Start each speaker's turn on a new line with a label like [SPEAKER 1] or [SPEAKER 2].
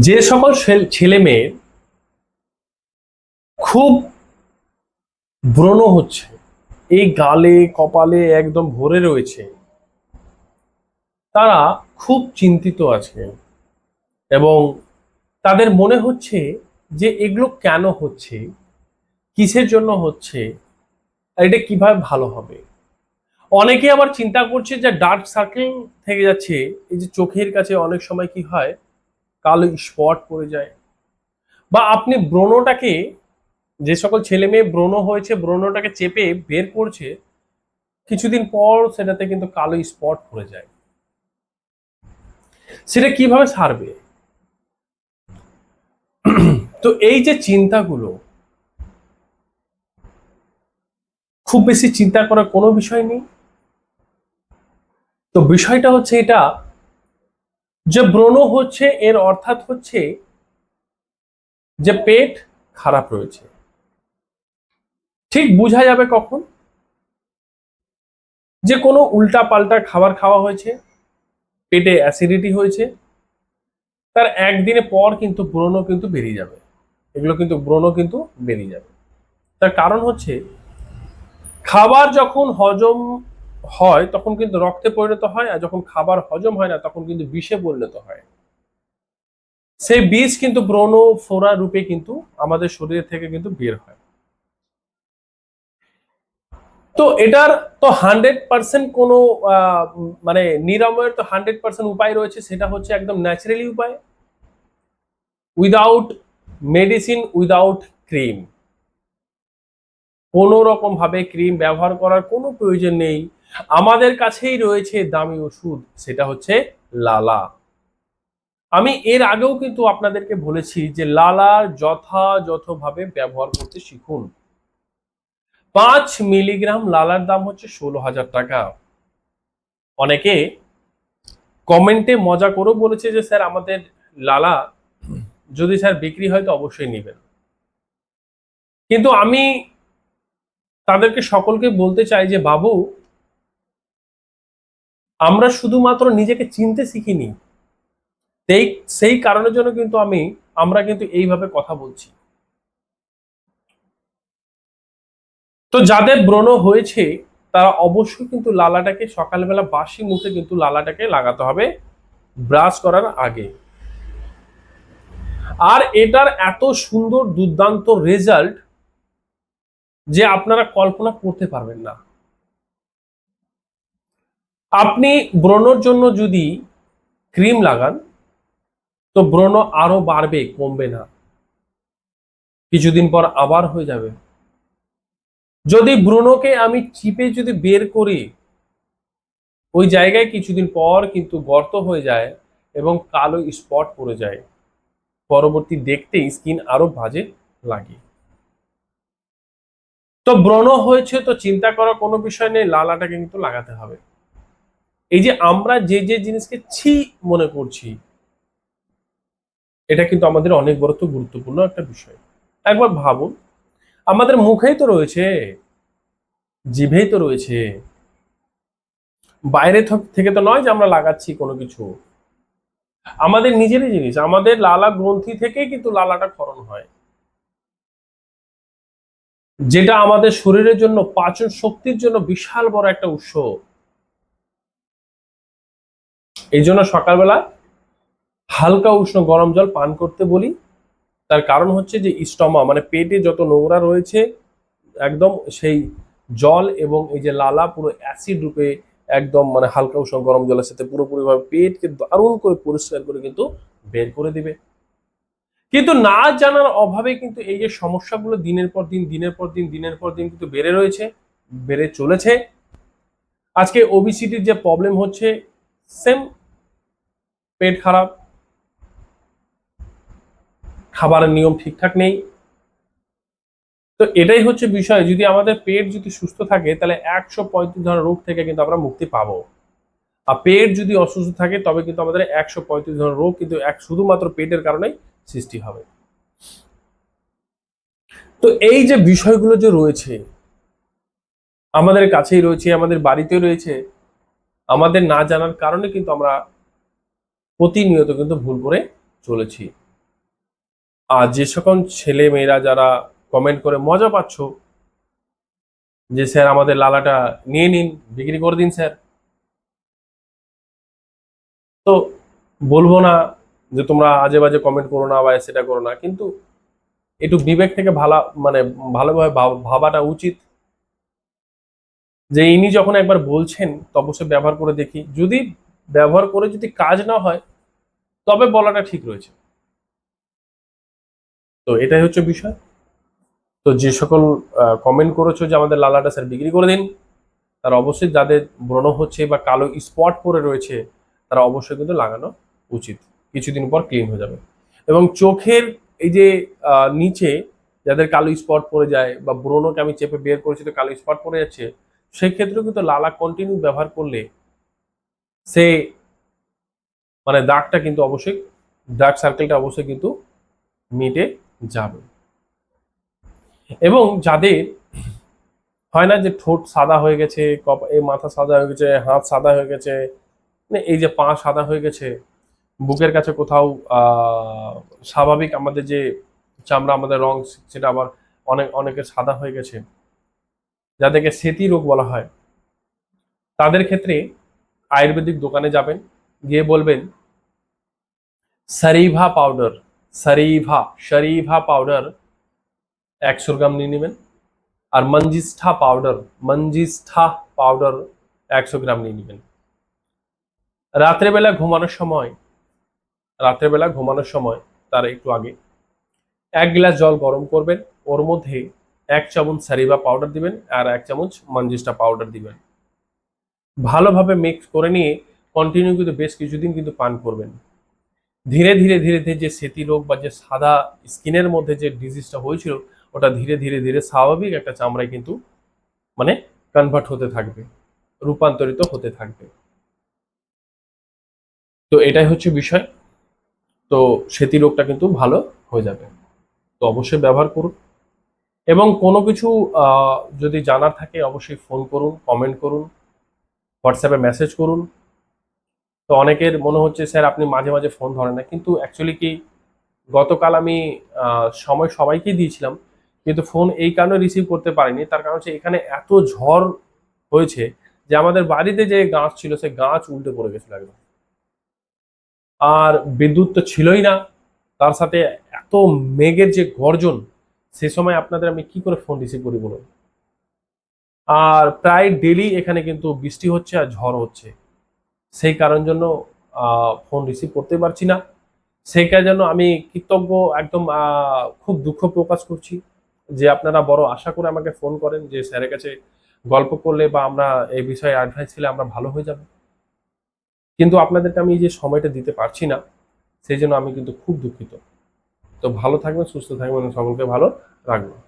[SPEAKER 1] যে সকল ছেল- মেয়ে খুব ব্রণ হচ্ছে, এই গালে, কপালে একদম ভরে রয়েছে, তারা খুব চিন্তিত আছে এবং তাদের মনে হচ্ছে যে এগুলো কেন হচ্ছে, কিসের জন্য হচ্ছে, আর এটা কীভাবে ভালো হবে। অনেকে আবার চিন্তা করছে যে ডার্ক সার্কেল থেকে যাচ্ছে, এই যে চোখের কাছে অনেক সময় কি হয় কালো স্পট পড়ে যায়। বা আপনি ব্রণটাকে, যে সকল ছেলে মেয়ে ব্রণ হয়েছে, ব্রণটাকে চেপে বের করছে, কিছুদিন পর সেটাতে কিন্তু কালো স্পট পড়ে যায়। সেটা কীভাবে সারবে? তো এই যে চিন্তাগুলো, খুব বেশি চিন্তা করার কোনো বিষয় নেই। তো বিষয়টা হচ্ছে এটা যে ব্রণ হচ্ছে, এর অর্থাৎ হচ্ছে যে পেট খারাপ রয়েছে। ঠিক বোঝা যাবে কখন? যে কোনো উল্টা পাল্টা খাবার খাওয়া হয়েছে, পেটে অ্যাসিডিটি হয়েছে, তার একদিনে পর কিন্তু ব্রণ কিন্তু বেরিয়ে যাবে। এগুলো কিন্তু ব্রণ কিন্তু বেরিয়ে যাবে। তার কারণ হচ্ছে, খাবার যখন হজম হয়, তখন কিন্তু রক্তে পরিণত হয় আর যখন খাবার হজম হয় না, তখন কিন্তু বিষে পরিণত হয়। সেই বিষ কিন্তু ব্রণ, ফোড়া রূপে কিন্তু আমাদের শরীর থেকে কিন্তু বের হয়। তো এটার তো হান্ড্রেড পার্সেন্ট কোনো মানে নিরাময়ের তো হান্ড্রেড পার্সেন্ট উপায় রয়েছে, সেটা হচ্ছে একদম ন্যাচারালি উপায়। Without medicine, without cream. কোনো রকম ভাবে ক্রিম ব্যবহার করার কোনো প্রয়োজন নেই। আমাদের কাছেই রয়েছে দামি ওষুধ, সেটা হচ্ছে লালা। আমি এর আগেও কিন্তু আপনাদেরকে বলেছি যে লালা যথাযথভাবে ব্যবহার করতে শিখুন। পাঁচ মিলিগ্রাম লালার দাম হচ্ছে ষোলো হাজার টাকা। অনেকে কমেন্টে মজা করেও বলেছে যে, স্যার, আমাদের লালা যদি স্যার বিক্রি হয় তো অবশ্যই নেবেন। কিন্তু আমি তাদেরকে সকলকে বলতে চাই যে, বাবু আমরা শুধুমাত্র নিজেকে চিনতে শিখিনি। সেই সেই কারণের জন্য কিন্তু আমি, আমরা কিন্তু এইভাবে কথা বলছি। তো যাদের ব্রণ হয়েছে, তারা অবশ্যই কিন্তু লালাটাকে সকালবেলা বাসি মুখে কিন্তু লালাটাকে লাগাতে হবে ব্রাশ করার আগে। আর এটার এত সুন্দর দুর্দান্ত রেজাল্ট যে আপনারা কল্পনা করতে পারবেন না। আপনি ব্রণর জন্য যদি ক্রিম লাগান, তো ব্রণ আরও বাড়বে, কমবে না। কিছুদিন পর আবার হয়ে যাবে। যদি ব্রণকে আমি চিপে যদি বের করি, ওই জায়গায় কিছুদিন পর কিন্তু গর্ত হয়ে যায় এবং কালো স্পট পড়ে যায়। পরবর্তী দেখতে স্কিন আরও বাজে লাগে। তো ব্রণ হয়েছে, তো চিন্তা করার কোনো বিষয় নেই, লালাটাকে কিন্তু লাগাতে হবে। এই যে আমরা যে যে জিনিসকে ছি মনে করছি, এটা কিন্তু আমাদের অনেক বড় তো গুরুত্বপূর্ণ একটা বিষয়। একবার ভাবুন, আমাদের মুখেই তো রয়েছে, জিভেই তো রয়েছে। বাইরে থেকে তো নয় যে আমরা লাগাচ্ছি কোনো কিছু। আমাদের নিজেরই জিনিস, আমাদের লালা গ্রন্থি থেকেই কিন্তু লালাটা ক্ষরণ হয়। যেটা আমাদের শরীরের জন্য পাচন শক্তির জন্য বিশাল বড় একটা উৎস। এই জন্য সকালবেলা হালকা উষ্ণ গরম জল পান করতে বলি। তার কারণ হচ্ছে যে স্টমা মানে পেটে যত নোংরা রয়েছে, একদম সেই জল এবং এই যে লালা পুরো অ্যাসিড রূপে একদম মানে হালকা উষ্ণ গরম জলের সাথে পুরোপুরিভাবে পেটকে দারুণ করে পরিষ্কার করে কিন্তু বের করে দিবে। কিন্তু না জানার অভাবে কিন্তু এই যে সমস্যাগুলো দিনের পর দিন, দিনের পর দিন, দিনের পর দিন কিন্তু বেড়ে রয়েছে, বেড়ে চলেছে। আজকে ওবিসিটির যে প্রবলেম হচ্ছে সেম, পেট খারাপ, খাবারের নিয়ম ঠিকঠাক নেই। তো এটাই হচ্ছে বিষয়, যদি আমাদের পেট যদি সুস্থ থাকে, তাহলে একশো পঁয়ত্রিশ ধরনের রোগ থেকে কিন্তু আমরা মুক্তি পাবো। আর পেট যদি অসুস্থ থাকে, তবে কিন্তু আমাদের একশো পঁয়ত্রিশ ধরনের রোগ কিন্তু এক, শুধুমাত্র পেটের কারণেই সৃষ্টি হবে। তো এই যে বিষয়গুলো যে রয়েছে, আমাদের কাছেই রয়েছে, আমাদের বাড়িতে রয়েছে আমাদের না জানার কারণে কিন্তু আমরা প্রতিনিয়ত কিন্তু ভুল করে চলেছি। আর যে সকল ছেলে মেয়েরা যারা কমেন্ট করে মজা পাচ্ছ, যে স্যার আমাদের লালাটা নিয়ে নিন, বিক্রি করে দিন স্যার। তো বলব না যে তোমরা আজে বাজে কমেন্ট করো না বা সেটা করো না, কিন্তু একটু বিবেক থেকে ভালো মানে ভালোভাবে ভাব- ভাবাটা উচিত। যে ইনি যখন একবার বলছেন তো অবশ্যই ব্যবহার করে দেখি। যদি ব্যবহার করে যদি কাজ না হয়, তবে বলাটা ঠিক রয়েছে। তো এটাই হচ্ছে বিষয়। তো যে সকল কমেন্ট করেছ যে আমাদের লালাটা স্যার বিক্রি করে দিন, তারা অবশ্যই যাদের ব্রণ হচ্ছে বা কালো স্পট পরে রয়েছে, তারা অবশ্যই কিন্তু লাগানো উচিত। কিছুদিন পর ক্লিন হয়ে যাবে। এবং চোখের এই যে নিচে যাদের কালো স্পট পড়ে যায় বা ব্রণকে আমি চেপে বের করেছি, তো কালো স্পট পড়ে যাচ্ছে সেই ক্ষেত্রেও কিন্তু লালা কন্টিনিউ ব্যবহার করলে সে মানে দাগটা কিন্তু অবশ্যই ডার্ক সার্কেলটা অবশ্যই কিন্তু মিটে যাবে। এবং যাদের হয় না যে ঠোঁট সাদা হয়ে গেছে, কপ এই মাথা সাদা হয়ে গেছে, হাত সাদা হয়ে গেছে মানে এই যে পা সাদা হয়ে গেছে, বুকের কাছে কোথাও স্বাভাবিক আমাদের যে চামড়া, আমাদের রং, সেটা আবার অনেক, অনেকের সাদা হয়ে গেছে। যাদেরকে সেতি রোগ বলা হয়, তাদের ক্ষেত্রে আয়ুর্বেদিক দোকানে যাবেন, গিয়ে বলবেন, সারিভা পাউডার, সারিভা শরিভা পাউডার একশো গ্রাম নিয়ে নেবেন আর মঞ্জিষ্ঠা পাউডার মঞ্জিষ্ঠা পাউডার একশো গ্রাম নিয়ে নেবেন। রাত্রেবেলা ঘুমানোর সময়, রাত্রেবেলা ঘুমানোর সময় তার একটু আগে এক গ্লাস জল গরম করবেন, ওর মধ্যে এক চামচ সারিবা পাউডার দিবেন আর এক চামচ মানজিস্টা পাউডার দিবেন। ভালোভাবে মিক্স করে নিয়ে কন্টিনিউ কিন্তু বেশ কিছুদিন কিন্তু পান করবেন। ধীরে ধীরে ধীরে ধীরে যে সেতি রোগ বা যে সাদা স্কিনের মধ্যে যে ডিজিজটা হয়েছিল, ওটা ধীরে ধীরে ধীরে স্বাভাবিক একটা চামড়ায় কিন্তু মানে কনভার্ট হতে থাকবে, রূপান্তরিত হতে থাকবে। তো এটাই হচ্ছে বিষয়। তো সেতি রোগটা কিন্তু ভালো হয়ে যাবে। তো অবশ্যই ব্যবহার করুন। এবং কোনো কিছু যদি জানার থাকে অবশ্যই ফোন করুন কমেন্ট করুন হোয়াটসঅ্যাপে মেসেজ করুন। তো অনেকের মনে হচ্ছে, স্যার, আপনি মাঝে মাঝে ফোন ধরেন না। কিন্তু অ্যাকচুয়ালি কি, গতকাল আমি সময় সবাইকে দিয়েছিলাম, কিন্তু ফোন এই কারণে রিসিভ করতে পারিনি। তার কারণ হচ্ছে এখানে এত ঝড় হয়েছে যে আমাদের বাড়িতে যে গাছ ছিল, সে গাছ উল্টে পড়ে গেছিল একদম। আর বিদ্যুৎ তো ছিলই না, তার সাথে এত মেঘের যে গর্জন সে সময় আপনাদের আমি কি করে ফোন রিসিভ করি বলুন? আর প্রায় ডেলি এখানে কিন্তু বৃষ্টি হচ্ছে আর ঝড় হচ্ছে। সেই কারণ জন্য ফোন রিসিভ করতে পারছি না। সেই জন্য আমি কৃতজ্ঞ, একদম খুব দুঃখ প্রকাশ করছি যে আপনারা বড় আশা করে আমাকে ফোন করেন যে স্যারের কাছে গল্প করলে বা আমরা এই বিষয়ে অ্যাডভাইস দিলে আমরা ভালো হয়ে যাব। কিন্তু আপনাদেরকে আমি যে সময়টা দিতে পারছি না, সেই জন্য আমি কিন্তু খুব দুঃখিত। তো ভালো থাকবেন সুস্থ থাকবেন সকলকে ভালো রাখবেন।